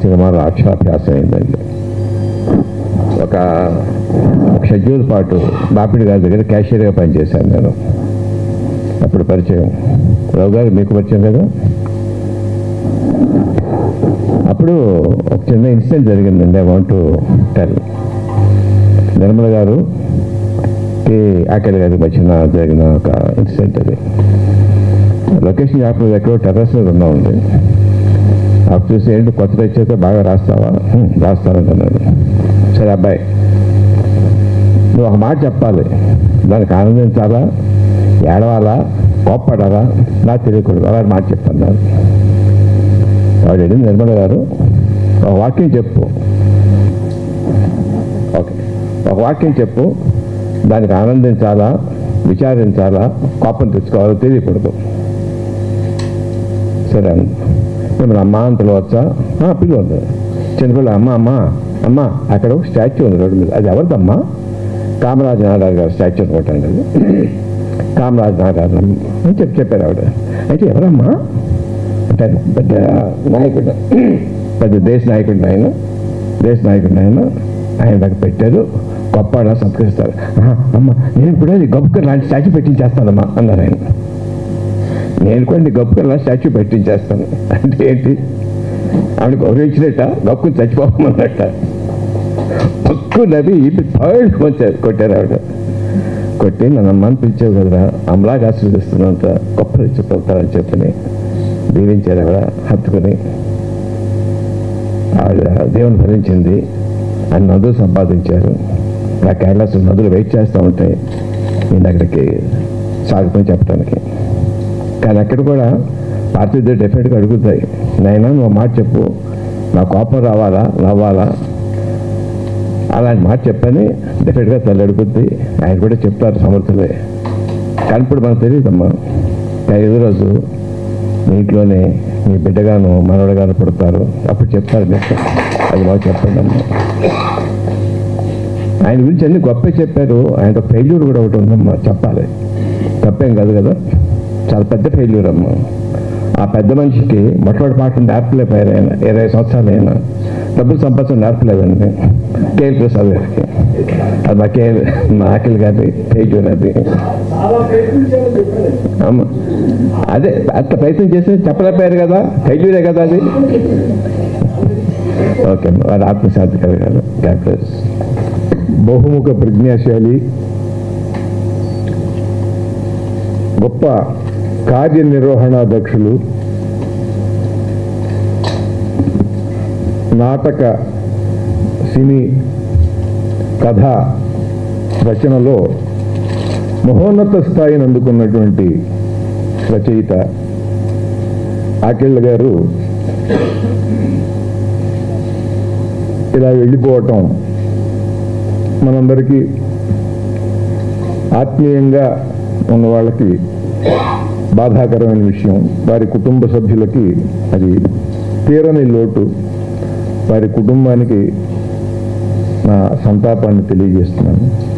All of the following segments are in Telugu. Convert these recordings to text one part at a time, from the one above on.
సినిమా ఆ సినిమాలో ఒక షెడ్యూల్ పాటు బాపిడి గారి దగ్గర క్యాషియర్గా పనిచేశాను నేను. అప్పుడు పరిచయం. రావు గారు మీకు పరిచయం కదా అప్పుడు ఒక చిన్న ఇన్సిడెంట్ జరిగిందండి I want to tell. Nirmala గారు ఆకలి గారికి మధ్యన జరిగిన ఒక ఇన్సిడెంట్ అది. లొకేషన్ యాప్ ఎక్కడో టెర్రస్ మీద ఉన్నామండి. అప్పుడు చూసి ఏంటి? కొత్త తెచ్చాక బాగా రాస్తావా? రాస్తానంటున్నాడు. సరే అబ్బాయి నువ్వు ఒక మాట చెప్పాలి. దానికి ఆనందించాలా? ఏడవాలా? కోప్పడాలా? నాకు తెలియకూడదు. అలా మాట చెప్పన్నారు వాడు అడిగింది నిర్మల గారు? ఒక వాక్యం చెప్పు. ఓకే. ఒక వాక్యం చెప్పు. దానికి ఆనందించాలా? విచారించాలా? కోపం తెచ్చుకోవాలో? తెలియకూడదు. సరే అండి మిమ్మల్ని అమ్మ అని పిలవచ్చా? "ఆ, పిలవద్దు. చిన్నపిల్ల అమ్మ అమ్మ అమ్మ అక్కడ ఒక స్టాచ్యూ ఉంది రోడ్డు మీద. అది ఎవరిదమ్మా? కామరాజ్ నారాయణ గారు స్టాచ్యూ అనుకుంటాను కదా కామరాజ్ నారాయణ అని చెప్పి చెప్పారు ఆవిడ. అయితే ఎవరమ్మా? అంటే పెద్ద నాయకుడు. పెద్ద దేశ నాయకుడు ఆయన. దేశ నాయకుడు ఆయన. ఆయన దగ్గర పెట్టారు. గొప్ప అలా సత్కరిస్తారు అమ్మ నేను కూడా ఇది గొప్ప లాంటి స్టాచ్యూ పెట్టించేస్తానమ్మా అన్నారు ఆయన. నేను కొన్ని గప్పుకల్లా గొప్ప స్టాచ్యూ పెట్టించేస్తాను. అంటే ఏంటి? ఆవిడ గౌరవించినట్ట గొప్ప చచ్చిపోమన్నట్ట పక్కు నది థర్డ్ వచ్చారు కొట్టారు ఆవిడ. కొట్టి నన్ను అమ్మని పిలిచావు కదరా అమలాగా ఆశీర్దిస్తున్నంత గొప్ప చెప్పవుతారని చెప్పని దీవించారు ఆవిడ హత్తుకుని. ఆవిడ దేవుని భరించింది ఆయన నదులు సంపాదించారు. ఆ కేరళస్ నదులు వెయిట్ చేస్తూ ఉంటాయి నేను అక్కడికి సాగుపోయి చెప్పడానికి కానీ అక్కడ కూడా పార్టీ డెఫినెట్గా అడుగుతాయి. నైనా నువ్వు ఒక మాట చెప్పు. నా కోపం రావాలా? నవ్వాలా? అలాంటి మాట చెప్పని డెఫినెట్గా తల్లి అడుగుద్ది. ఆయన కూడా చెప్తారు సమర్థులే. కానీ ఇప్పుడు మనకు తెలియదమ్మా. ఐదు రోజు మీ ఇంట్లోనే మీ బిడ్డగాను మనవడగాను పుడతారు. అప్పుడు చెప్తారు మీకు అది మాకు చెప్పండి అమ్మా. ఆయన గురించి అన్ని గొప్ప చెప్పారు. ఆయన ఒక ఫెయిల్యూర్ కూడా ఒకటి ఉందమ్మా. చెప్పాలి. తప్పేం కాదు కదా. చాలా పెద్ద ఫెయిల్యూర్ అమ్మా. ఆ పెద్ద మనిషికి మొట్టమొదటి మాట నేర్పలేపారు ఆయన ఇరవై సంవత్సరాలు అయినా డబ్బులు సంపాదించడం నేర్పలేదండి కేఎల్ ప్రసాద్ గారికి. అది మా కే మా ఆకలి గారి ఫెయిల్యూర్ అది అదే అంత ప్రయత్నం చేసి చెప్పలేకపోయారు కదా ఫెయిల్యూరే కదా అది. ఓకే అది ఆత్మశాంతి కలగాలి గాడ్ బహుముఖ ప్రజ్ఞాశాలి. గొప్ప కార్యనిర్వహణాధ్యక్షులు నాటక సినీ కథ రచనలో మహోన్నత స్థాయిని అందుకున్నటువంటి రచయిత ఆకిళ్ళ గారు ఇలా వెళ్ళిపోవటం మనందరికీ ఆత్మీయంగా ఉన్న వాళ్ళకి బాధాకరమైన విషయం. వారి కుటుంబ సభ్యులకి అది తీరని లోటు. వారి కుటుంబానికి నా సంతాపాన్ని తెలియజేస్తున్నాను.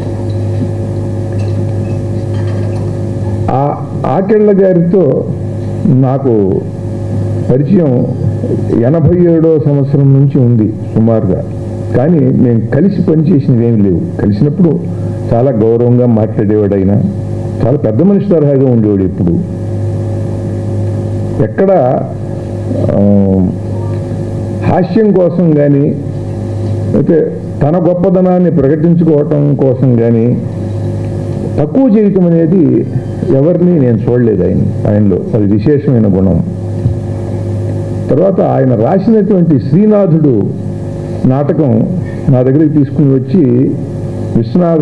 ఆ ఆకెళ్ళ గారితో నాకు పరిచయం ఎనభై ఏడో సంవత్సరం నుంచి ఉంది సుమారుగా. కానీ మేము కలిసి పనిచేసినవి ఏమి లేవు. కలిసినప్పుడు చాలా గౌరవంగా మాట్లాడేవాడు ఆయన చాలా పెద్ద మనిషి తరహాగా ఉండేవాడు ఎప్పుడు. ఎక్కడ హాస్యం కోసం కానీ అయితే తన గొప్పదనాన్ని ప్రకటించుకోవటం కోసం కానీ తక్కువ జీవితం అనేది ఎవరిని నేను చూడలేదు ఆయన ఆయనలో. అది విశేషమైన గుణం. తర్వాత ఆయన రాసినటువంటి శ్రీనాథుడు నాటకం నా దగ్గరికి తీసుకుని వచ్చి విశ్వనాథ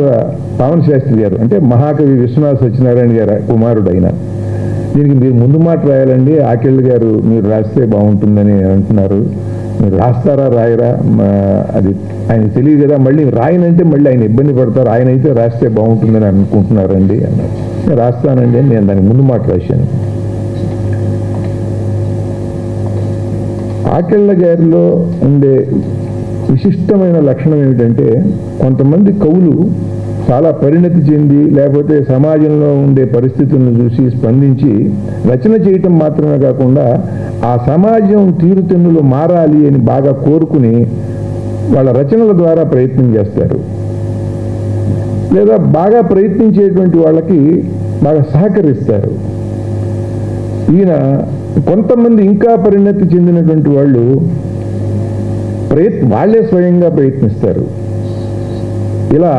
పావన శాస్త్రి గారు అంటే మహాకవి విశ్వనాథ సత్యనారాయణ గారు కుమారుడు ఆయన దీనికి మీరు ముందు మాట రాయాలండి. ఆకెళ్ళి గారు మీరు రాస్తే బాగుంటుందని అంటున్నారు. మీరు రాస్తారా రాయరా? మా అది ఆయన తెలియదు కదా. మళ్ళీ రాయనంటే మళ్ళీ ఆయన ఇబ్బంది పడతారు. ఆయన అయితే రాస్తే బాగుంటుందని అనుకుంటున్నారండి. అన్నారు "నేను రాస్తానండి అని నేను దానికి ముందు మాట రాశాను. ఆకెళ్ళ గారిలో ఉండే విశిష్టమైన లక్షణం ఏమిటంటే కొంతమంది కవులు చాలా పరిణతి చెంది లేకపోతే సమాజంలో ఉండే పరిస్థితులను చూసి స్పందించి రచన చేయటం మాత్రమే కాకుండా ఆ సమాజం తీరుతెన్నులు మారాలి అని బాగా కోరుకుని వాళ్ళ రచనల ద్వారా ప్రయత్నం చేస్తారు. లేదా బాగా ప్రయత్నించేటువంటి వాళ్ళకి బాగా సహకరిస్తారు. ఈయన కొంతమంది ఇంకా పరిణతి చెందినటువంటి వాళ్ళు ప్రయత్ వాళ్ళే స్వయంగా ప్రయత్నిస్తారు. ఇలా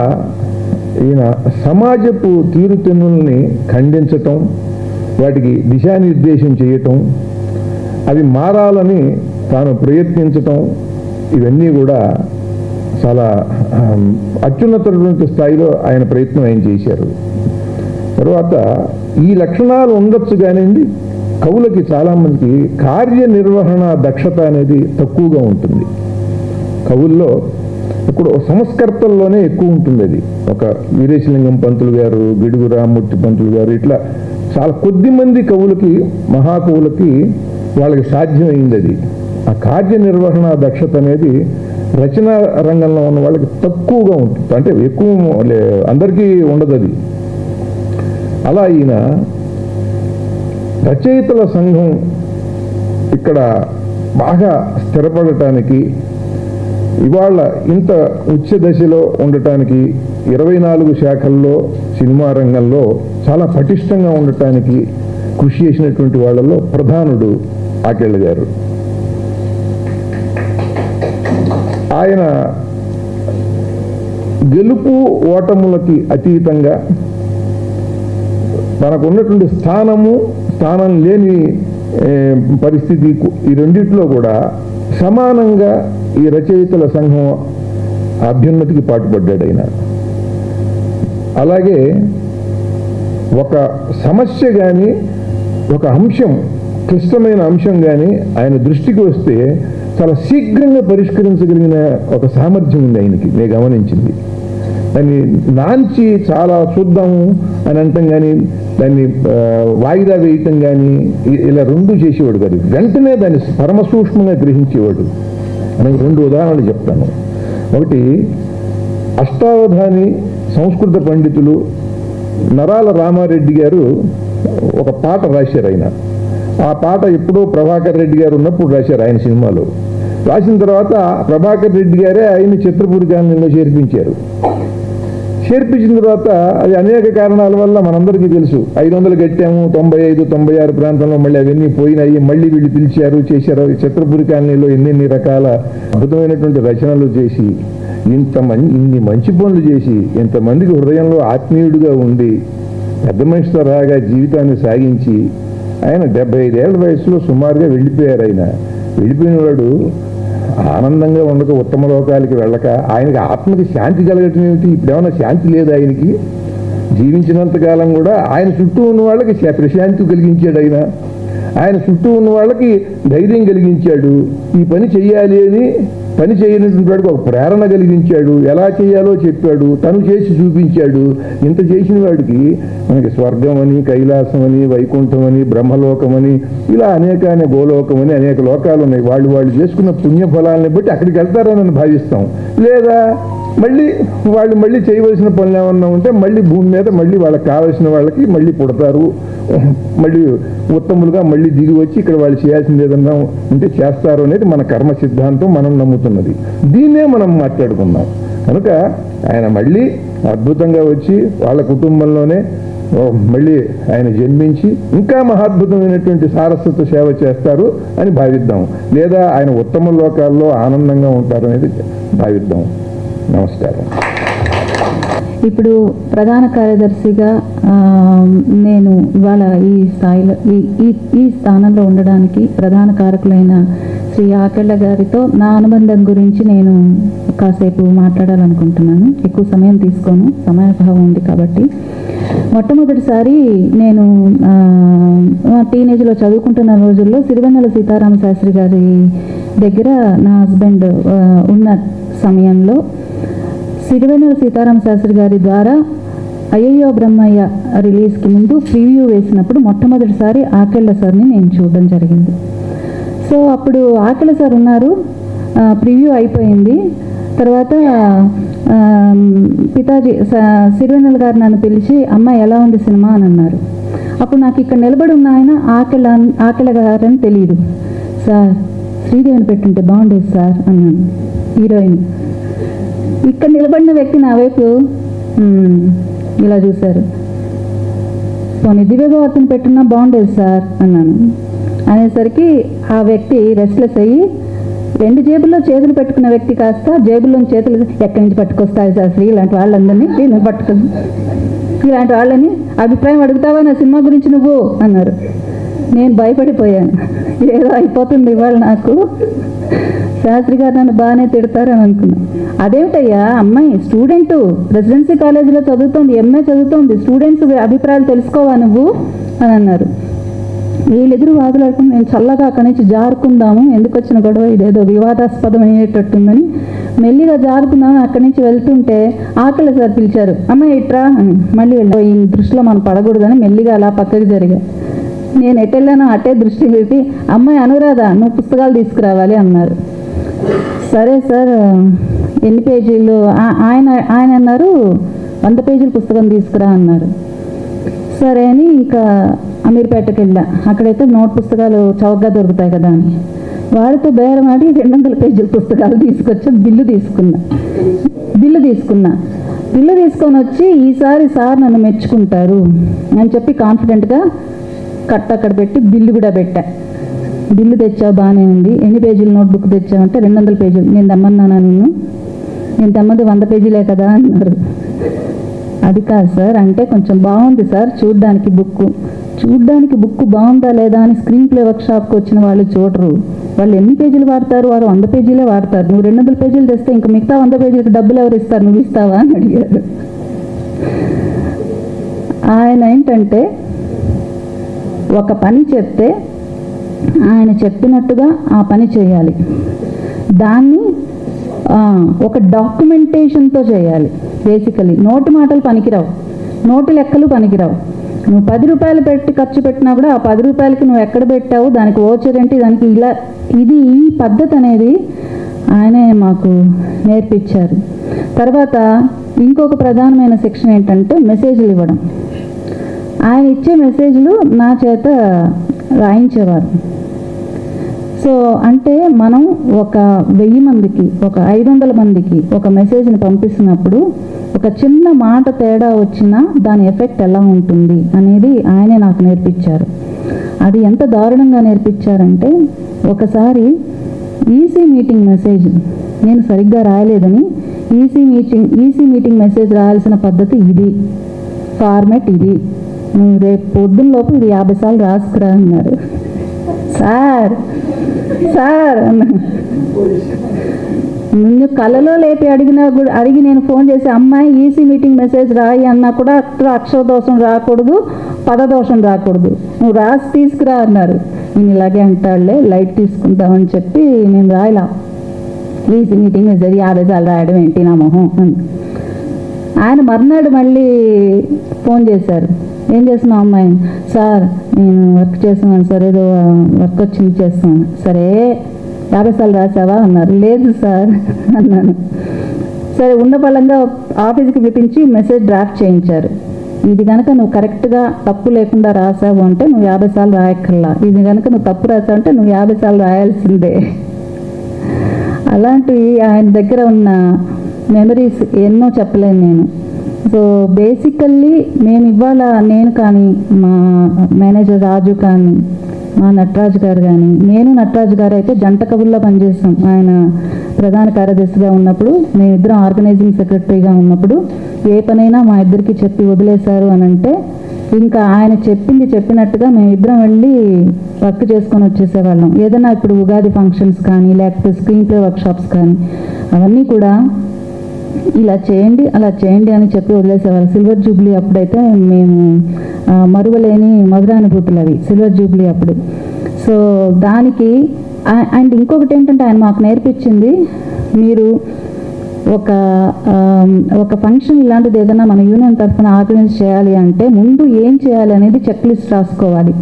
ఈయన సమాజపు తీరుతెన్నుల్ని ఖండించటం వాటికి దిశానిర్దేశం చేయటం అవి మారాలని తాను ప్రయత్నించటం ఇవన్నీ కూడా చాలా అత్యున్నతటువంటి స్థాయిలో ఆయన ప్రయత్నం ఆయన చేశారు. తర్వాత ఈ లక్షణాలు ఉండొచ్చు కానివ్వండి కవులకి చాలామందికి కార్యనిర్వహణ దక్షత అనేది తక్కువగా ఉంటుంది. కవుల్లో ఇప్పుడు సంస్కర్తల్లోనే ఎక్కువ ఉంటుంది అది. ఒక వీరేశలింగం పంతులు గారు గిడుగు రామ్మూర్తి పంతులు గారు ఇట్లా చాలా కొద్ది మంది కవులకి మహాకవులకి వాళ్ళకి సాధ్యమైంది అది. ఆ కార్యనిర్వహణ దక్షత అనేది రచనా రంగంలో ఉన్న వాళ్ళకి తక్కువగా ఉంటుంది. అంటే ఎక్కువ లే- అందరికీ ఉండదు అది. అలా ఈయన రచయితల సంఘం ఇక్కడ బాగా స్థిరపడటానికి ఇవాళ ఇంత ఉచ్చ దశలో ఉండటానికి ఇరవై నాలుగు శాఖల్లో సినిమా రంగంలో చాలా పటిష్టంగా ఉండటానికి కృషి చేసినటువంటి వాళ్ళలో ప్రధానుడు ఆకేళ్ళ గారు. ఆయన గెలుపు ఓటములకి అతీతంగా తనకున్నటువంటి స్థానము స్థానం లేని పరిస్థితి ఈ రెండిట్లో కూడా సమానంగా ఈ రచయితల సంఘం అభ్యున్నతికి పాటుపడ్డాడు ఆయన. అలాగే ఒక సమస్య కానీ ఒక అంశం క్లిష్టమైన అంశం కానీ ఆయన దృష్టికి వస్తే చాలా శీఘ్రంగా పరిష్కరించగలిగిన ఒక సామర్థ్యం ఉంది ఆయనకి నేను గమనించింది. దాన్ని నాంచి చాలా చూద్దాము అని అంటాం కానీ దాన్ని వాయిదా వేయటం కానీ ఇలా రెండు చేసేవాడు కాదు. వెంటనే దాన్ని పరమసూక్ష్మంగా గ్రహించేవాడు. అని రెండు ఉదాహరణలు చెప్తాను. ఒకటి అష్టావధాని సంస్కృత పండితులు నరాల రామారెడ్డి గారు ఒక పాట రాశారు ఆయన. ఆ పాట ఎప్పుడో ప్రభాకర్ రెడ్డి గారు ఉన్నప్పుడు రాశారు ఆయన సినిమాలో. రాసిన తర్వాత ప్రభాకర్ రెడ్డి గారే ఆయన చిత్రపూరి కాలనీలో చేర్పించారు. చేర్పించిన తర్వాత అది అనేక కారణాల వల్ల మనందరికీ తెలుసు. ఐదు వందలు కట్టాము తొంభై ఐదు తొంభై ఆరు ప్రాంతంలో మళ్ళీ అవన్నీ పోయినాయి మళ్ళీ వీళ్ళు పిలిచారు చేశారు. చిత్రపురి కాలనీలో ఎన్నెన్ని రకాల అద్భుతమైనటువంటి రచనలు చేసి ఇంత ఇన్ని మంచి పనులు చేసి ఇంతమందికి హృదయంలో ఆత్మీయుడిగా ఉండి పెద్ద మనిషి తరహాగా జీవితాన్ని సాగించి ఆయన డెబ్బై ఐదేళ్ళ వయసులో సుమారుగా వెళ్ళిపోయారు ఆయన. వెళ్ళిపోయిన వాడు ఆనందంగా ఉండక ఉత్తమ లోకాలకి వెళ్ళక ఆయనకి ఆత్మకి శాంతి కలగటం ఏమిటి? ఇప్పుడు శాంతి లేదు ఆయనకి? జీవించినంత కాలం కూడా ఆయన చుట్టూ ఉన్న వాళ్ళకి ప్రశాంతి కలిగించాడు ఆయన. ఆయన చుట్టూ ఉన్న వాళ్ళకి ధైర్యం కలిగించాడు. ఈ పని చెయ్యాలి అని పని చేయనటువంటి ఒక ప్రేరణ కలిగించాడు. ఎలా చేయాలో చెప్పాడు. తను చేసి చూపించాడు. ఇంత చేసిన వాడికి మనకి స్వర్గం అని కైలాసం అని వైకుంఠం అని బ్రహ్మలోకం అని ఇలా అనేక అనే గోలోకం అని అనేక లోకాలు ఉన్నాయి. వాళ్ళు వాళ్ళు చేసుకున్న పుణ్యఫలాలని బట్టి అక్కడికి వెళ్తారని భావిస్తాం. లేదా మళ్ళీ వాళ్ళు మళ్ళీ చేయవలసిన పనులు ఏమన్నా ఉంటే మళ్ళీ భూమి మీద మళ్ళీ వాళ్ళకి కావలసిన వాళ్ళకి మళ్ళీ పుడతారు. మళ్ళీ ఉత్తములుగా మళ్ళీ దిగి వచ్చి ఇక్కడ వాళ్ళు చేయాల్సింది ఏదన్నా ఉంటే చేస్తారు అనేది మన కర్మ సిద్ధాంతం మనం నమ్ముతున్నది. దీన్నే మనం మాట్లాడుకుందాం. కనుక ఆయన మళ్ళీ అద్భుతంగా వచ్చి వాళ్ళ కుటుంబంలోనే మళ్ళీ ఆయన జన్మించి ఇంకా మహాద్భుతమైనటువంటి సారస్వత సేవ చేస్తారు అని భావిద్దాం. లేదా ఆయన ఉత్తమ లోకాల్లో ఆనందంగా ఉంటారు అనేది భావిద్దాం. నమస్కారం. ఇప్పుడు ప్రధాన కార్యదర్శిగా నేను ఇవాళ ఈ స్థాయిలో ఈ ఈ ఈ స్థానంలో ఉండడానికి ప్రధాన కారకులైన శ్రీ ఆకెళ్ళ గారితో నా అనుబంధం గురించి నేను కాసేపు మాట్లాడాలనుకుంటున్నాను. ఎక్కువ సమయం తీసుకోను. సమయాభావం ఉంది కాబట్టి. మొట్టమొదటిసారి నేను టీనేజ్లో చదువుకుంటున్న రోజుల్లో సిరివెన్నెల సీతారామ శాస్త్రి గారి దగ్గర నా హస్బెండ్ ఉన్న సమయంలో సిరివెనూరు సీతారామ శాస్త్రి గారి ద్వారా అయ్యయ్యో బ్రహ్మయ్య రిలీజ్కి ముందు ప్రివ్యూ వేసినప్పుడు మొట్టమొదటిసారి ఆకెళ్ళ సార్ని నేను చూడడం జరిగింది. సో అప్పుడు ఆకెళ్ళ సార్ ఉన్నారు. ప్రివ్యూ అయిపోయింది. తర్వాత పితాజీ స- సిరివెన్నెల గారు నన్ను పిలిచి అమ్మ ఎలా ఉంది సినిమా? అని అన్నారు. అప్పుడు నాకు ఇక్కడ నిలబడి ఉన్న ఆయన ఆకెళ్ళ ఆకెళ్ళ గారని తెలియదు సార్ శ్రీదేవిని పెట్టుంటే బాగుండేది సార్ అన్నాను. హీరోయిన్. ఇక్కడ నిలబడిన వ్యక్తి నా వైపు ఇలా చూశారు. పోనీ దివ్యభారతిని పెట్టున్నా బాగుండేది సార్ అన్నాను. అనేసరికి ఆ వ్యక్తి రెస్ట్లెస్ అయ్యి రెండు జేబుల్లో చేతులు పెట్టుకున్న వ్యక్తి కాస్త జేబుల్లోని చేతులు ఎక్కడి నుంచి పట్టుకొస్తాయి సార్? శ్రీ ఇలాంటి వాళ్ళందరినీ నేను పట్టుకుని ఇలాంటి వాళ్ళని అభిప్రాయం అడుగుతావా? నా సినిమా గురించి నువ్వు అన్నారు. నేను భయపడిపోయాను. ఏదో అయిపోతుంది ఇవాళ నాకు. శాస్త్రి గారు నన్ను బాగానే తిడతారు అని అనుకున్నాను అదేమిటయ్యా అమ్మాయి స్టూడెంట్ రెసిడెన్సీ కాలేజీలో చదువుతోంది ఎంఏ చదువుతోంది స్టూడెంట్స్ అభిప్రాయాలు తెలుసుకోవా నువ్వు? అని అన్నారు. వీళ్ళెదురు వాదులాడుకుని నేను చల్లగా అక్కడి నుంచి జారుకుందాము ఎందుకు వచ్చిన గొడవ? ఇదేదో వివాదాస్పదం అయ్యేటట్టుందని మెల్లిగా జారుకుందాము అక్కడి నుంచి వెళ్తుంటే ఆకలి సార్ పిలిచారు. అమ్మ ఇట్రా అని. మళ్ళీ వెళ్ళి ఈ దృష్టిలో మనం పడకూడదని మెల్లిగా అలా పక్కకి జరిగా. నేను ఎటు వెళ్ళానో అటే దృష్టి పెట్టి అమ్మాయి అనురాధ నువ్వు పుస్తకాలు తీసుకురావాలి అన్నారు. సరే సార్ ఎన్ని పేజీలు? ఆయన ఆయన అన్నారు వంద పేజీల పుస్తకం తీసుకురా అన్నారు. సరే అని ఇంకా అమీర్పేటకి వెళ్ళా. అక్కడైతే నోట్ పుస్తకాలు చౌకగా దొరుకుతాయి కదా అని. వారితో బేరం ఆడి రెండు వందల పేజీల పుస్తకాలు తీసుకొచ్చి బిల్లు తీసుకున్నా. బిల్లు తీసుకున్నా. బిల్లు తీసుకొని వచ్చి ఈసారి సార్ నన్ను మెచ్చుకుంటారు అని చెప్పి కాన్ఫిడెంట్గా కట్ట అక్కడ పెట్టి బిల్లు కూడా పెట్టా. బిల్లు తెచ్చావు బాగానే ఉంది. ఎన్ని పేజీల నోట్బుక్ తెచ్చావంటే రెండు వందల పేజీలు. నేను తెమ్మన్నానా నిన్ను? నేను తెమ్మది వంద పేజీలే కదా అన్నారు. అది కాదు సార్ అంటే కొంచెం బాగుంది సార్ చూడ్డానికి బుక్ చూడ్డానికి బుక్ బాగుందా లేదా అని స్క్రీన్ ప్లే వర్క్షాప్కి వచ్చిన వాళ్ళు చూడరు. వాళ్ళు ఎన్ని పేజీలు వాడతారు? వారు వంద పేజీలే వాడతారు. నువ్వు రెండు వందల పేజీలు తెస్తే ఇంకా మిగతా వంద పేజీలకు డబ్బులు ఎవరు ఇస్తారు? నువ్వు ఇస్తావా అని అడిగారు. ఆయన ఏంటంటే ఒక పని చెప్తే ఆయన చెప్పినట్టుగా ఆ పని చేయాలి. దాన్ని ఒక డాక్యుమెంటేషన్తో చేయాలి బేసికలీ. నోటి మాటలు పనికిరావు. నోటి లెక్కలు పనికిరావు. నువ్వు పది రూపాయలు పెట్టి ఖర్చు పెట్టినా కూడా ఆ పది రూపాయలకి నువ్వు ఎక్కడ పెట్టావు దానికి ఓచర్ ఏంటి దానికి ఇలా ఇది ఈ పద్ధతి అనేది ఆయనే మాకు నేర్పించారు. తర్వాత ఇంకొక ప్రధానమైన శిక్షణ ఏంటంటే మెసేజ్లు ఇవ్వడం. ఆయన ఇచ్చే మెసేజ్లు నా చేత రాయించేవారు. సో అంటే మనం ఒక వెయ్యి మందికి ఒక ఐదు వందల మందికి ఒక మెసేజ్ని పంపిస్తున్నప్పుడు ఒక చిన్న మాట తేడా వచ్చినా దాని ఎఫెక్ట్ ఎలా ఉంటుంది అనేది ఆయనే నాకు నేర్పించారు. అది ఎంత దారుణంగా నేర్పించారంటే ఒకసారి ఈసీ మీటింగ్ మెసేజ్ నేను సరిగ్గా రాయలేదని EC meeting EC meeting message రాయాల్సిన పద్ధతి ఇది ఫార్మెట్ ఇది. రేపు రేపు పొద్దున్నలోపు ఇది యాభై సార్లు రాసుకురా అన్నారు. సార్ సార్ అన్నాను. నిన్ను కలలో లేపి అడిగినా కూడా అడిగి నేను ఫోన్ చేసి అమ్మాయి ఈసీ మీటింగ్ మెసేజ్ రాయి అన్నా కూడా అక్కడ అక్షర దోషం రాకూడదు పదదోషం రాకూడదు. నువ్వు రాసి తీసుకురా అన్నారు. నేను ఇలాగే అంటాడులే లైట్ తీసుకుంటామని చెప్పి నేను రాయలా. ఈసీ మీటింగ్ మెసేజ్ యాభై సార్లు రాయడం ఏంటి నా మొహం? అని ఆయన మర్నాడు మళ్ళీ ఫోన్ చేశారు. ఏం చేస్తున్నావు అమ్మాయి? సార్ నేను వర్క్ చేస్తున్నాను సార్ ఏదో వర్క్ వచ్చింది చేస్తున్నాను. సరే యాభై సార్లు రాసావా? అన్నారు. లేదు సార్ అన్నాను. సరే ఉన్న బలంగా ఆఫీస్కి పిలిపించి మెసేజ్ డ్రాఫ్ట్ చేయించారు. ఇది కనుక నువ్వు కరెక్ట్గా తప్పు లేకుండా రాసావు అంటే నువ్వు యాభై సార్లు రాయక్కర్లా. ఇది కనుక నువ్వు తప్పు రాసావు అంటే నువ్వు యాభై సార్లు రాయాల్సిందే. అలాంటివి ఆయన దగ్గర ఉన్న మెమరీస్ ఎన్నో చెప్పలేను నేను. సో బేసికల్లీ మేము ఇవాళ నేను కానీ మా మేనేజర్ రాజు కానీ మా నటరాజు గారు కానీ నేను నటరాజు గారు అయితే జంట కబుల్లో పనిచేస్తాం. ఆయన ప్రధాన కార్యదర్శిగా ఉన్నప్పుడు మేమిద్దరం ఆర్గనైజింగ్ సెక్రటరీగా ఉన్నప్పుడు ఏ పనైనా మా ఇద్దరికి చెప్పి వదిలేశారు అని అంటే ఇంకా ఆయన చెప్పింది చెప్పినట్టుగా మేమిద్దరం వెళ్ళి వర్క్ చేసుకొని వచ్చేసేవాళ్ళం. ఏదైనా ఇప్పుడు ఉగాది ఫంక్షన్స్ కానీ లేకపోతే స్క్రీన్ ప్లే వర్క్షాప్స్ కానీ అవన్నీ కూడా ఇలా చేయండి అలా చేయండి అని చెప్పి వదిలేసేవారు. సిల్వర్ జూబ్లీ అప్పుడైతే మేము మరువలేని మధురానుభూతులు అవి. సిల్వర్ జూబ్లీ అప్పుడు. సో దానికి అండ్ ఇంకొకటి ఏంటంటే ఆయన మాకు నేర్పించింది మీరు ఒక ఒక ఫంక్షన్ ఇలాంటిది ఏదైనా మన యూనియన్ తరఫున ఆర్గనైజ్ చేయాలి అంటే ముందు ఏం చేయాలి అనేది చెక్ లిస్ట్ రాసుకోవాలి.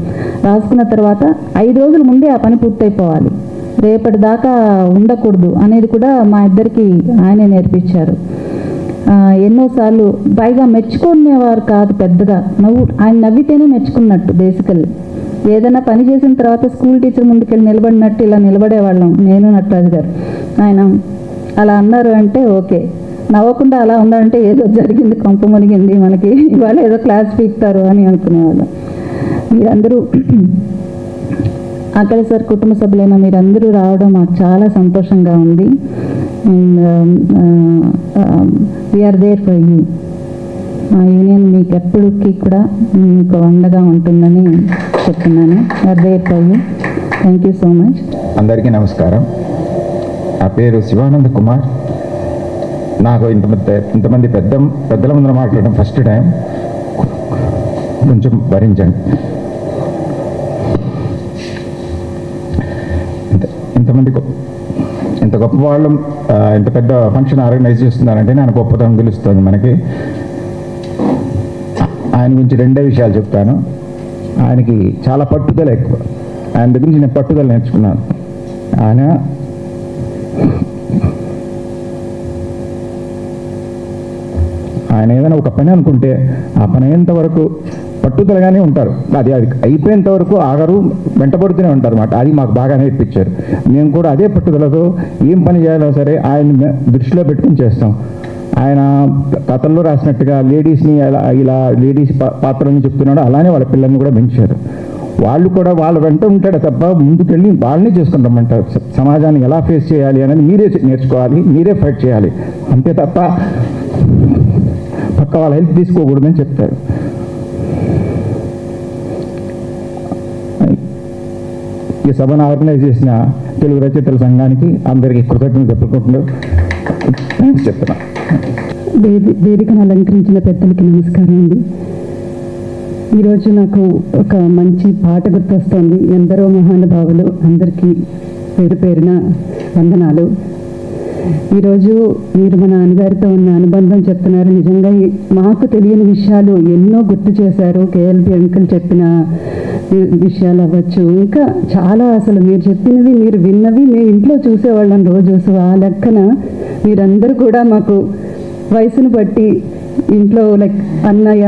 రాసుకున్న తర్వాత ఐదు రోజుల ముందే ఆ పని పూర్తయిపోవాలి. రేపటి దాకా ఉండకూడదు అనేది కూడా మా ఇద్దరికి ఆయనే నేర్పించారు. ఎన్నోసార్లు పైగా మెచ్చుకునేవారు కాదు పెద్దగా. నవ్వు ఆయన నవ్వితేనే మెచ్చుకున్నట్టు బేసికల్లీ. ఏదైనా పని చేసిన తర్వాత స్కూల్ టీచర్ ముందుకెళ్ళి నిలబడినట్టు ఇలా నిలబడేవాళ్ళం. నేను నటరాజు గారు. ఆయన అలా అన్నారు అంటే ఓకే. నవ్వకుండా అలా ఉన్నారంటే ఏదో జరిగింది కొంప మునిగింది మనకి. ఇవాళ ఏదో క్లాస్ పీక్తారు అని అనుకునేవాళ్ళం. మీరందరూ అక్కడ సార్ కుటుంబ సభ్యులైన మీరందరూ రావడం మాకు చాలా సంతోషంగా ఉంది. We are there for you మా యూనియన్ మీకు ఎప్పటికీ కూడా మీకు అండగా ఉంటుందని చెప్తున్నాను. We are there for you thank you so much అందరికీ నమస్కారం. నా పేరు శివానంద్ కుమార్. నాకు ఇంతమంది ఇంతమంది పెద్ద పెద్దల ముందర మాట్లాడడం ఫస్ట్ టైం కొంచెం భరించండి ఇంత ఇంతమంది ఇంత గొప్ప వాళ్ళు ఇంత పెద్ద ఫంక్షన్ ఆర్గనైజ్ చేస్తున్నారంటే నేను గొప్పతనం తెలుస్తుంది మనకి. ఆయన గురించి రెండే విషయాలు చెప్తాను. ఆయనకి చాలా పట్టుదల ఎక్కువ. ఆయన దగ్గర నుంచి నేను పట్టుదల నేర్చుకున్నాను. ఆయన ఆయన ఏదైనా ఒక పని అనుకుంటే ఆ పని అయ్యేంత వరకు పట్టుదలగానే ఉంటారు. అది అది అయిపోయేంత వరకు ఆగరు వెంటబడుతూనే ఉంటారు అన్నమాట. అది మాకు బాగా నేర్పించారు. మేము కూడా అదే పట్టుదలతో ఏం పని చేయాలో సరే ఆయన దృష్టిలో పెట్టుకుని చేస్తాం. ఆయన కథల్లో రాసినట్టుగా లేడీస్ని ఇలా ఇలా లేడీస్ పాత్రలను చెప్తున్నాడు అలానే వాళ్ళ పిల్లల్ని కూడా పెంచారు. వాళ్ళు కూడా వాళ్ళ వెంట ఉంటాడు తప్ప ముందుకెళ్ళి వాళ్ళని చేసుకుని సమాజాన్ని ఎలా ఫేస్ చేయాలి అనేది మీరే నేర్చుకోవాలి మీరే ఫైట్ చేయాలి. అంతే తప్ప పక్క వాళ్ళ హెల్ప్ తీసుకోకూడదని చెప్తారు. ఈ సభను ఆర్గనైజ్ చేసిన తెలుగు రచయితల సంఘానికి అందరికీ కృతజ్ఞతలు చెప్పుకుంటున్నారు థ్యాంక్స్ చెప్తున్నా. వేదికను అలంకరించిన పెద్దలకి నమస్కారం అండి. ఈరోజు నాకు ఒక మంచి పాట గుర్తొస్తుంది. ఎందరో మహానుభావులు అందరికీ పేరు పేరున వందనాలు. ఈరోజు మీరు మా నాన్నగారితో ఉన్న అనుబంధం చెప్తున్నారు. నిజంగా మాకు తెలియని విషయాలు ఎన్నో గుర్తు చేశారు. కేఎల్పి అంకుల్ చెప్పిన విషయాలు అవ్వచ్చు. ఇంకా చాలా అసలు మీరు చెప్పినవి మీరు విన్నవి మేము ఇంట్లో చూసేవాళ్ళం రోజు. సో ఆ లెక్కన మీరందరూ కూడా మాకు వయసును బట్టి ఇంట్లో లైక్ అన్నయ్య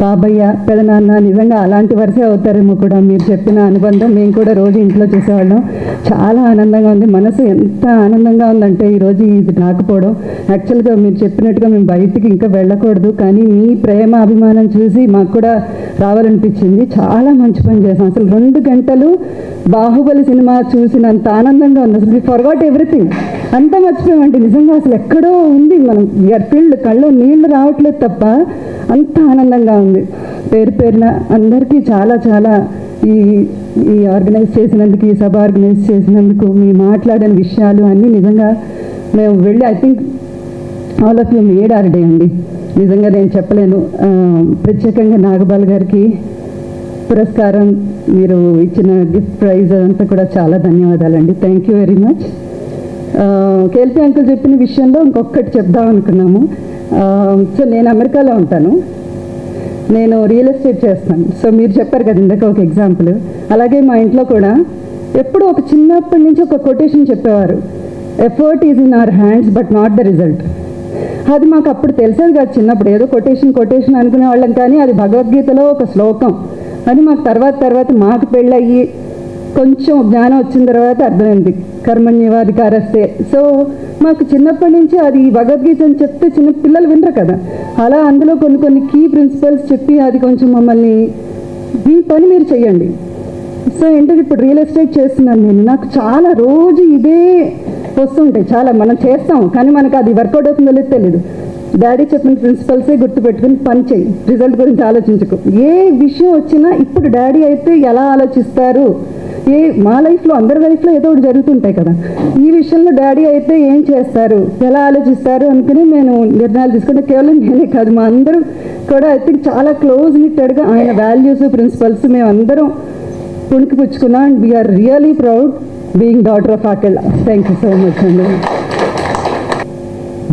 బాబయ్య పెదనాన్న నిజంగా అలాంటి వరుసే అవుతారేమో కూడా మీరు చెప్పిన అనుబంధం మేము కూడా రోజు ఇంట్లో చూసేవాళ్ళం. చాలా ఆనందంగా ఉంది. మనసు ఎంత ఆనందంగా ఉందంటే ఈరోజు ఇది రాకపోవడం యాక్చువల్గా మీరు చెప్పినట్టుగా మేము బయటికి ఇంకా వెళ్ళకూడదు. కానీ మీ ప్రేమ అభిమానం చూసి మాకు కూడా రావాలనిపించింది. చాలా మంచి పని చేసాం అసలు రెండు గంటలు బాహుబలి సినిమా చూసినంత ఆనందంగా ఉంది. అసలు ఫర్గాట్ ఎవ్రీథింగ్ అంతా మర్చిపోయామండి. నిజంగా అసలు ఎక్కడో ఉంది. మనం వీఆర్ ఫీల్డ్ కళ్ళు నీళ్ళు రావట్లేదు తప్ప అంత ఆనందంగా ఉంది. పేరు పేరున అందరికీ చాలా చాలా ఈ ఈ ఆర్గనైజ్ చేసినందుకు ఈ సభ ఆర్గనైజ్ చేసినందుకు మీ మాట్లాడిన విషయాలు అన్నీ నిజంగా మేము వెళ్ళి I think all of you made our day అండి. నిజంగా నేను చెప్పలేను. ప్రత్యేకంగా నాగబాల్ గారికి పురస్కారం మీరు ఇచ్చిన గిఫ్ట్ ప్రైజ్ అదంతా కూడా చాలా ధన్యవాదాలండి. Thank you very much KLP uncle చెప్పిన విషయంలో ఇంకొకటి చెప్దాం అనుకున్నాము. సో నేను అమెరికాలో ఉంటాను. నేను రియల్ ఎస్టేట్ చేస్తాను. సో మీరు చెప్పారు కదా ఇందాక ఒక ఎగ్జాంపుల్ అలాగే మా ఇంట్లో కూడా ఎప్పుడు ఒక చిన్నప్పటి నుంచి ఒక కొటేషన్ చెప్పేవారు. Effort is in our hands but not the result అది మాకు అప్పుడు తెలిసేది కాదు చిన్నప్పుడు. ఏదో కొటేషన్ కొటేషన్ అనుకునే వాళ్ళం కానీ అది భగవద్గీతలో ఒక శ్లోకం. అది మాకు తర్వాత తర్వాత మాకు పెళ్ళయ్యి కొంచెం జ్ఞానం వచ్చిన తర్వాత అర్థమైంది. కర్మణ్యవాధికారస్తే సో మాకు చిన్నప్పటి నుంచి అది భగవద్గీత అని చెప్తే చిన్న పిల్లలు వినరు కదా. అలా అందులో కొన్ని కొన్ని కీ ప్రిన్సిపల్స్ చెప్పి అది కొంచెం మమ్మల్ని మీ పని మీరు చెయ్యండి. సో ఏంటంటే ఇప్పుడు రియల్ ఎస్టేట్ చేస్తున్నాను నేను. నాకు చాలా రోజు ఇదే వస్తుంటాయి చాలా మనం చేస్తాం కానీ మనకు అది వర్కౌట్ అవుతుందో లేదు తెలియదు డాడీ చెప్పిన ప్రిన్సిపల్సే గుర్తుపెట్టుకుని పని చేయి రిజల్ట్ గురించి ఆలోచించుకో. ఏ విషయం వచ్చినా ఇప్పుడు డాడీ అయితే ఎలా ఆలోచిస్తారు? ఏ మా లైఫ్లో అందరి లైఫ్లో ఏదో ఒకటి జరుగుతుంటాయి కదా. ఈ విషయంలో డాడీ అయితే ఏం చేస్తారు? ఎలా ఆలోచిస్తారు అనుకుని నేను నిర్ణయాలు తీసుకుంటే కేవలం నేనే కాదు మా అందరూ కూడా ఐ థింక్ చాలా క్లోజ్ నిట్టెడ్గా ఆయన వాల్యూస్ ప్రిన్సిపల్స్ మేము అందరం and we are really proud being daughter of Akella thank you so much అండి.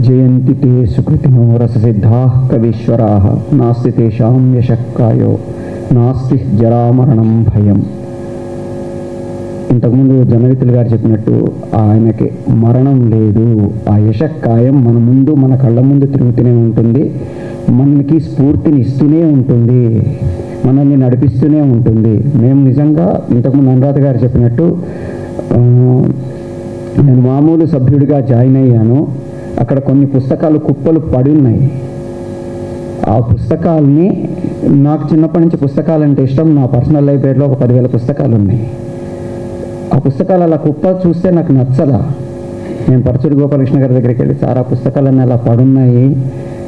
జయంతి తే సుకృతినో రససిద్ధా కవీశ్వరా నాస్తి తేషాం యశక్కాయో నాస్తి జరామరణం భయం. ఇంతకుముందు జనవితులు గారు చెప్పినట్టు ఆయనకి మరణం లేదు. ఆ యశక్కాయం మన ముందు మన కళ్ళ ముందు తిరుగుతూనే ఉంటుంది. మనకి స్ఫూర్తిని ఇస్తూనే ఉంటుంది. మనల్ని నడిపిస్తూనే ఉంటుంది. మేము నిజంగా ఇంతకుముందు అనురాధ గారు చెప్పినట్టు నేను మామూలు సభ్యుడిగా జాయిన్ అయ్యాను. అక్కడ కొన్ని పుస్తకాలు కుప్పలు పడి ఉన్నాయి. ఆ పుస్తకాలని నాకు చిన్నప్పటి నుంచి పుస్తకాలంటే ఇష్టం. నా పర్సనల్ లైబ్రరీలో ఒక పదివేల పుస్తకాలు ఉన్నాయి. ఆ పుస్తకాలు అలా కుప్ప చూస్తే నాకు నచ్చలా నేను పరచూరి గోపాలకృష్ణ గారి దగ్గరికి వెళ్ళి సార్ ఆ పుస్తకాలన్నీ అలా పడున్నాయి.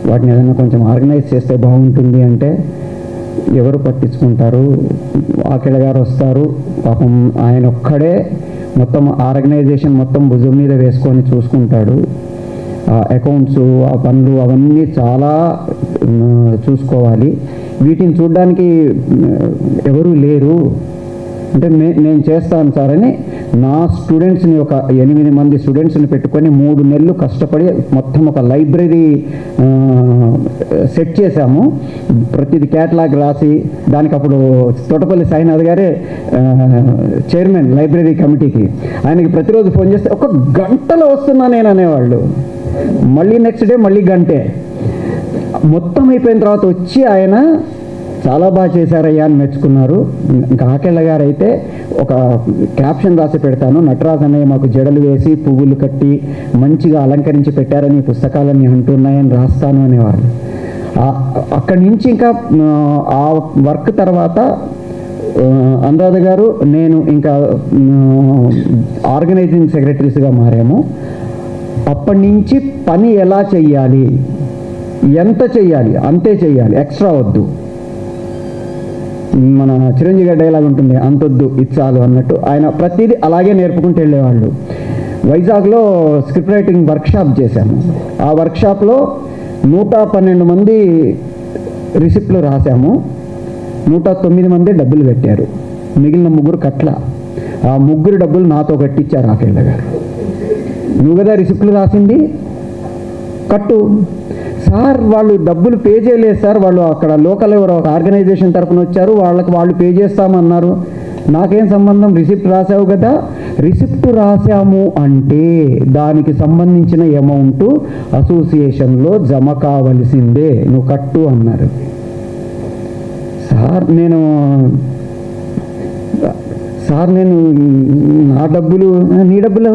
వాటిని ఏదైనా కొంచెం ఆర్గనైజ్ చేస్తే బాగుంటుంది. అంటే ఎవరు పట్టించుకుంటారు? ఆకెళ్ళ గారు వస్తారు. పాపం ఆయన ఒక్కడే మొత్తం ఆర్గనైజేషన్ మొత్తం భుజం మీద వేసుకొని చూసుకుంటాడు. ఆ అకౌంట్స్ ఆ పనులు అవన్నీ చాలా చూసుకోవాలి. వీటిని చూడడానికి ఎవరూ లేరు. అంటే నే నేను చేస్తాను సార్ అని నా స్టూడెంట్స్ని ఒక ఎనిమిది మంది స్టూడెంట్స్ని పెట్టుకొని మూడు నెలలు కష్టపడి మొత్తం ఒక లైబ్రరీ సెట్ చేశాము. ప్రతిది క్యాటలాగ్ రాసి దానికి అప్పుడు తోటపల్లి సాయినాథ్ గారే చైర్మన్ లైబ్రరీ కమిటీకి. ఆయనకి ప్రతిరోజు ఫోన్ చేస్తే ఒక గంటలో వస్తున్నా నేను అనేవాళ్ళు. మళ్ళీ నెక్స్ట్ డే మళ్ళీ గంటే. మొత్తం అయిపోయిన తర్వాత వచ్చి ఆయన చాలా బాగా చేశారయ్యా అని మెచ్చుకున్నారు. ఇంకా ఆకెళ్ళ గారు అయితే ఒక క్యాప్షన్ రాసి పెడతాను. నటరాజ్ అన్నయ్య మాకు జడలు వేసి పువ్వులు కట్టి మంచిగా అలంకరించి పెట్టారని పుస్తకాలని పుస్తకాలన్నీ అంటున్నాయని రాస్తాను అనేవారు. అక్కడి నుంచి ఇంకా ఆ వర్క్ తర్వాత ఆ, అనురాధ గారు నేను ఇంకా ఆర్గనైజింగ్ సెక్రటరీస్గా మారాము. అప్పటి నుంచి పని ఎలా చెయ్యాలి? ఎంత చెయ్యాలి? అంతే చెయ్యాలి. ఎక్స్ట్రా వద్దు. మన చిరంజీవి గారి డైలాగ్ ఉంటుంది అంతొద్దు ఇది అన్నట్టు. ఆయన ప్రతిదీ అలాగే నేర్పుకుంటూ వెళ్ళేవాళ్ళు. వైజాగ్లో స్క్రిప్ట్ రైటింగ్ వర్క్షాప్ చేశాము ఆ వర్క్షాప్లో నూట పన్నెండు మంది రిసిప్ట్లు రాశాము. నూట తొమ్మిది మంది డబ్బులు కట్టారు. మిగిలిన ముగ్గురు కట్ల ఆ ముగ్గురు డబ్బులు నాతో కట్టించారు ఆకేళ్ళ గారు. నువ్వు కదా రిసిప్ట్లు రాసింది? కట్టు. సార్ వాళ్ళు డబ్బులు పే చేయలేదు సార్. వాళ్ళు అక్కడ లోకల్ ఎవరో ఒక ఆర్గనైజేషన్ తరఫున వచ్చారు. వాళ్ళకి వాళ్ళు పే చేస్తామన్నారు. నాకేం సంబంధం? రిసిప్ట్ రాసావు కదా. రిసిప్ట్ రాసాము అంటే దానికి సంబంధించిన అమౌంట్ అసోసియేషన్లో జమ కావలసిందే. నువ్వు కట్టు అన్నారు. సార్ నేను సార్ నేను నా డబ్బులు నీ డబ్బులు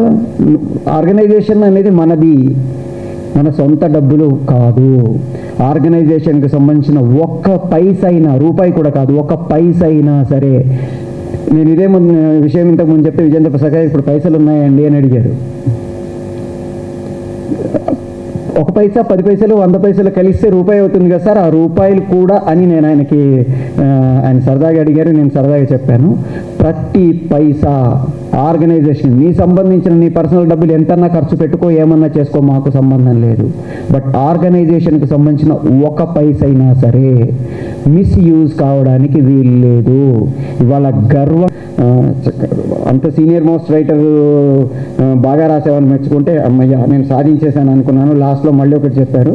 ఆర్గనైజేషన్ అనేది మనది. మన సొంత డబ్బులు కాదు. ఆర్గనైజేషన్కి సంబంధించిన ఒక్క పైసైనా రూపాయి కూడా కాదు ఒక్క పైసైనా సరే. నేను ఇదే ముందు విషయం ఇంతకు ముందు చెప్తే విజేంద్ర ప్రసాద్ గారు ఇప్పుడు పైసలు ఉన్నాయండి అని అడిగారు. ఒక పైసా పది పైసలు వంద పైసలు కలిస్తే రూపాయి అవుతుంది కదా సార్ ఆ రూపాయలు కూడా అని నేను ఆయనకి ఆయన సరదాగా అడిగారు నేను సరదాగా చెప్పాను. ప్రతి పైసా ఆర్గనైజేషన్ నీ సంబంధించిన నీ పర్సనల్ డబ్బులు ఎంతన్నా ఖర్చు పెట్టుకో ఏమన్నా చేసుకో మాకు సంబంధం లేదు. బట్ ఆర్గనైజేషన్కి సంబంధించిన ఒక పైసైనా సరే మిస్యూజ్ కావడానికి వీలు లేదు ఇవాళ గర్వం అంత సీనియర్ మోస్ట్ రైటర్ బాగా రాసేవాడిని మెచ్చుకుంటే అమ్మయ్య నేను సాధించేశాను అనుకున్నాను. లాస్ట్లో మళ్ళీ ఒకటి చెప్పారు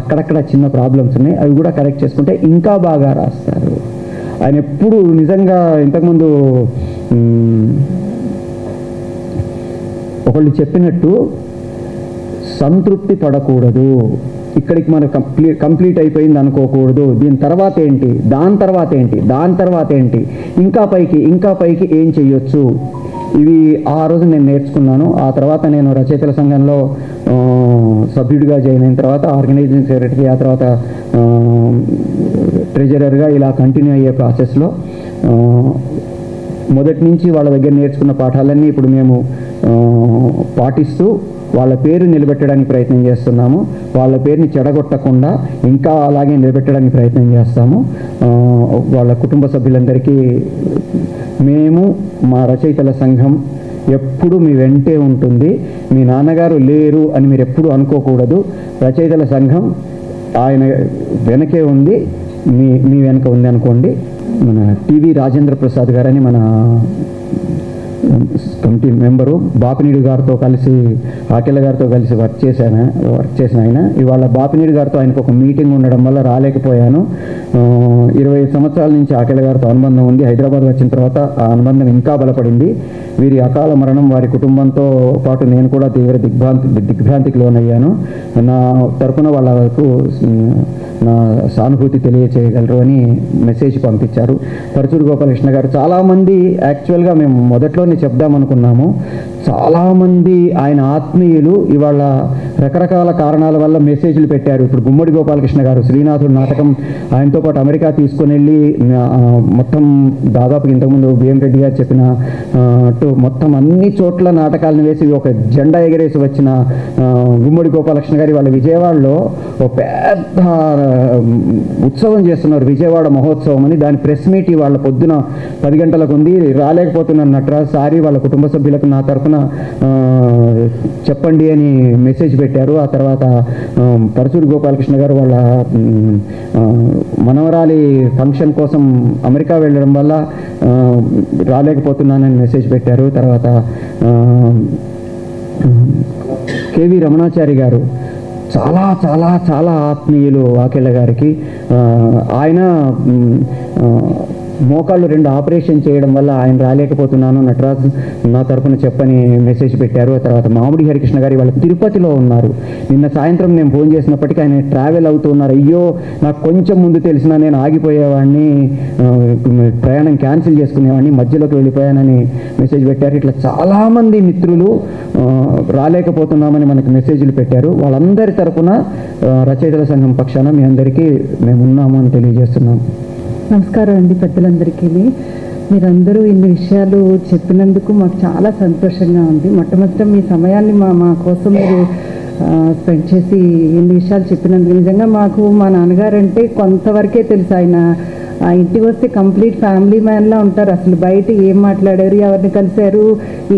అక్కడక్కడ చిన్న ప్రాబ్లమ్స్ ఉన్నాయి అవి కూడా కరెక్ట్ చేసుకుంటే ఇంకా బాగా రాస్తారు. ఆయన ఎప్పుడు నిజంగా ఇంతకుముందు ఒకళ్ళు చెప్పినట్టు సంతృప్తి పడకూడదు. ఇక్కడికి మనకు కంప్లీట్ కంప్లీట్ అయిపోయింది అనుకోకూడదు. దీని తర్వాత ఏంటి? దాని తర్వాత ఏంటి? దాని తర్వాత ఏంటి? ఇంకా పైకి ఇంకా పైకి ఏం చేయొచ్చు ఇవి ఆ రోజు నేను నేర్చుకున్నాను. ఆ తర్వాత నేను రచయితల సంఘంలో సభ్యుడిగా జాయిన్ అయిన తర్వాత ఆర్గనైజింగ్ సెక్రటరీ ఆ తర్వాత ట్రెజరర్గా ఇలా కంటిన్యూ అయ్యే ప్రాసెస్లో మొదటి నుంచి వాళ్ళ దగ్గర నేర్చుకున్న పాఠాలన్నీ ఇప్పుడు మేము పాటిస్తూ వాళ్ళ పేరు నిలబెట్టడానికి ప్రయత్నం చేస్తున్నాము. వాళ్ళ పేరుని చెడగొట్టకుండా ఇంకా అలాగే నిలబెట్టడానికి ప్రయత్నం చేస్తాము. వాళ్ళ కుటుంబ సభ్యులందరికీ మేము మా రచయితల సంఘం ఎప్పుడు మీ వెంటే ఉంటుంది. మీ నాన్నగారు లేరు అని మీరు ఎప్పుడు అనుకోకూడదు. రచయితల సంఘం ఆయన వెనకే ఉంది మీ మీ వెనక ఉంది అనుకోండి. మన టీవీ రాజేంద్ర ప్రసాద్ గారని మన కమిటీ మెంబరు బాపినీడు గారితో కలిసి అఖిల గారితో కలిసి వర్క్ చేశాను. వర్క్ చేసిన ఆయన. ఇవాళ బాపినీడు గారితో ఆయనకు ఒక మీటింగ్ ఉండడం వల్ల రాలేకపోయాను. ఇరవై సంవత్సరాల నుంచి అఖిల గారితో అనుబంధం ఉంది. హైదరాబాద్ వచ్చిన తర్వాత ఆ అనుబంధం ఇంకా బలపడింది. వీరి అకాల మరణం వారి కుటుంబంతో పాటు నేను కూడా తీవ్ర దిగ్భ్రాంతి దిగ్భ్రాంతికి లోనయ్యాను. నా తరపున వాళ్ళకు సానుభూతి తెలియచేయగలరు అని మెసేజ్ పంపించారు. పరచూరు గోపాలకృష్ణ గారు చాలామంది యాక్చువల్గా మేము మొదట్లోనే చెప్దామనుకున్నాము. చాలామంది ఆయన ఆత్మీయులు ఇవాళ రకరకాల కారణాల వల్ల మెసేజ్లు పెట్టారు. ఇప్పుడు గుమ్మడి గోపాలకృష్ణ గారు శ్రీనాథుడు నాటకం ఆయనతో పాటు అమెరికా తీసుకుని వెళ్ళి మొత్తం దాదాపు ఇంతకుముందు బిఎం రెడ్డి గారు చెప్పిన మొత్తం అన్ని చోట్ల నాటకాలను వేసి ఒక జెండా ఎగరేసి వచ్చిన గుమ్మడి గోపాలకృష్ణ గారి వాళ్ళ విజయవాడలో ఒక పెద్ద ఉత్సవం చేస్తున్నారు. విజయవాడ మహోత్సవం అని దాని ప్రెస్ మీట్ వాళ్ళ పొద్దున పది గంటలకు ఉంది. రాలేకపోతున్నాను నట్రా సారీ వాళ్ళ కుటుంబ సభ్యులకు నా తరఫున చెప్పండి అని మెసేజ్ పెట్టారు. ఆ తర్వాత ఆ, పరచూరి గోపాలకృష్ణ గారు వాళ్ళ మనవరాలి ఫంక్షన్ కోసం అమెరికా వెళ్ళడం వల్ల రాలేకపోతున్నానని మెసేజ్ పెట్టారు. తర్వాత కేవి రమణాచారి గారు చాలా చాలా చాలా ఆత్మీయులు వాకిళ్ళ గారికి ఆయన మోకాళ్ళు రెండు ఆపరేషన్ చేయడం వల్ల ఆయన రాలేకపోతున్నాను. నటరాజ్ నా తరఫున చెప్పని మెసేజ్ పెట్టారు. ఆ తర్వాత మామిడి హరికృష్ణ గారి వాళ్ళు తిరుపతిలో ఉన్నారు. నిన్న సాయంత్రం నేను ఫోన్ చేసినప్పటికీ ఆయన ట్రావెల్ అవుతూ ఉన్నారు. అయ్యో నాకు కొంచెం ముందు తెలిసినా నేను ఆగిపోయేవాడిని ప్రయాణం క్యాన్సిల్ చేసుకునేవాడిని మధ్యలోకి వెళ్ళిపోయానని మెసేజ్ పెట్టారు. ఇట్లా చాలామంది మిత్రులు రాలేకపోతున్నామని మనకు మెసేజ్లు పెట్టారు. వాళ్ళందరి తరఫున రచయితల సంఘం పక్షాన మీ అందరికీ మేము ఉన్నాము అని తెలియజేస్తున్నాం. నమస్కారం అండి పెద్దలందరికీ. మీరందరూ ఇన్ని విషయాలు చెప్పినందుకు మాకు చాలా సంతోషంగా ఉంది. మొట్టమొదట మీ సమయాన్ని మా మా కోసం మీరు స్పెండ్ చేసి ఇన్ని విషయాలు చెప్పినందుకు నిజంగా మాకు మా నాన్నగారంటే కొంతవరకే తెలుసు ఆయన ఆ ఇంటికి వస్తే కంప్లీట్ ఫ్యామిలీ మ్యాన్లా ఉంటారు. అసలు బయట ఏం మాట్లాడారు ఎవరిని కలిశారు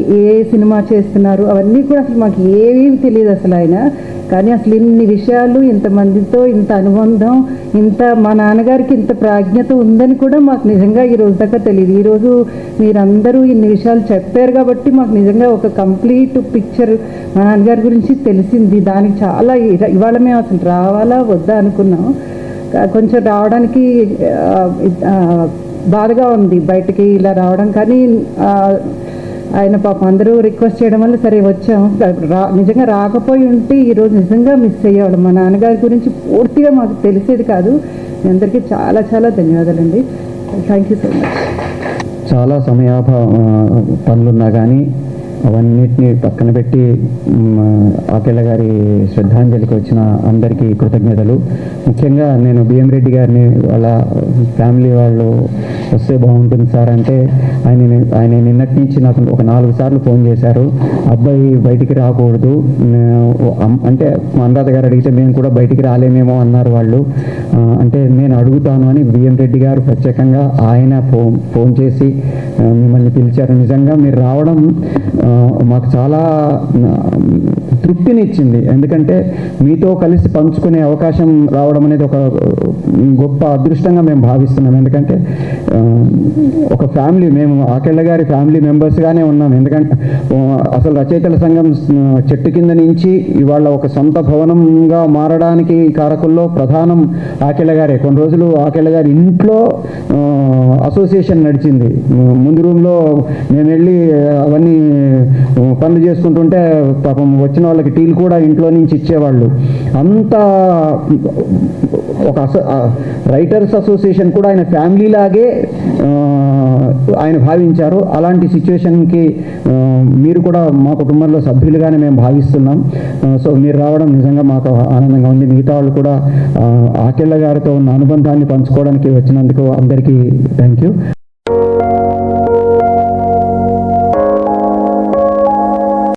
ఏ- సినిమా చేస్తున్నారు అవన్నీ కూడా అసలు మాకు ఏమీ తెలియదు అసలు ఆయన. కానీ అసలు ఇన్ని విషయాలు ఇంతమందితో ఇంత అనుబంధం ఇంత మా నాన్నగారికి ఇంత ప్రాజ్ఞత ఉందని కూడా మాకు నిజంగా ఈ రోజు దాకా తెలియదు. ఈరోజు మీరందరూ ఇన్ని విషయాలు చెప్పారు కాబట్టి మాకు నిజంగా ఒక కంప్లీట్ పిక్చర్ మా నాన్నగారి గురించి తెలిసింది. దానికి చాలా ఇవాళ మేము అసలు రావాలా వద్దా అనుకున్నాం. కొంచెం రావడానికి బాధగా ఉంది బయటికి ఇలా రావడం. కానీ ఆయన పాపం అందరూ రిక్వెస్ట్ చేయడం వల్ల సరే వచ్చాం. రా నిజంగా రాకపోయి ఉంటే ఈరోజు నిజంగా మిస్ అయ్యేవాళ్ళం. మా నాన్నగారి గురించి పూర్తిగా మాకు తెలిసేది కాదు. మీ అందరికీ చాలా చాలా ధన్యవాదాలండి. థ్యాంక్ యూ సో మచ్ చాలా సమయాభ పనులు పనులున్నా కానీ అవన్నిటిని పక్కన పెట్టి ఆకేళ్ళ గారి శ్రద్ధాంజలికి వచ్చిన అందరికీ కృతజ్ఞతలు. ముఖ్యంగా నేను బిఎం రెడ్డి గారిని వాళ్ళ ఫ్యామిలీ వాళ్ళు వస్తే బాగుంటుంది సార్ అంటే ఆయన ఆయన నిన్నటి నుంచి నాకు ఒక నాలుగు సార్లు ఫోన్ చేశారు. అబ్బాయి బయటికి రాకూడదు. అంటే మా అనురాధ గారు అడిగితే మేము కూడా బయటికి రాలేమేమో అన్నారు వాళ్ళు. అంటే నేను అడుగుతాను అని బిఎం రెడ్డి గారు ప్రత్యేకంగా ఆయన ఫోన్ ఫోన్ చేసి మిమ్మల్ని పిలిచారు. నిజంగా మీరు రావడం మాకు చాలా తృప్తినిచ్చింది. ఎందుకంటే మీతో కలిసి పంచుకునే అవకాశం రావడం అనేది ఒక గొప్ప అదృష్టంగా మేము భావిస్తున్నాం. ఎందుకంటే ఒక ఫ్యామిలీ మేము ఆకెళ్ళ గారి ఫ్యామిలీ మెంబర్స్గానే ఉన్నాం. ఎందుకంటే అసలు రచయితల సంఘం చెట్టు కింద నుంచి ఇవాళ ఒక సొంత భవనంగా మారడానికి కారకుల్లో ప్రధానం ఆకెళ్ళ గారే. కొన్ని రోజులు ఆకెళ్ళ గారి ఇంట్లో అసోసియేషన్ నడిచింది. ముందు రూమ్లో మేము వెళ్ళి అవన్నీ పనులు చేసుకుంటుంటే పాపం వచ్చిన వాళ్ళకి టీలు కూడా ఇంట్లో నుంచి ఇచ్చేవాళ్ళు. అంత ఒక అసో రైటర్స్ అసోసియేషన్ కూడా ఆయన ఫ్యామిలీ లాగే ఆయన భావించారు. అలాంటి సిచ్యువేషన్కి మీరు కూడా మా కుటుంబంలో సభ్యులుగానే మేము భావిస్తున్నాం. సో మీరు రావడం నిజంగా మాకు ఆనందంగా ఉంది. మిగతా వాళ్ళు కూడా ఆకెళ్ళ గారితో ఉన్న అనుబంధాన్ని పంచుకోవడానికి వచ్చినందుకు అందరికీ థ్యాంక్ యూ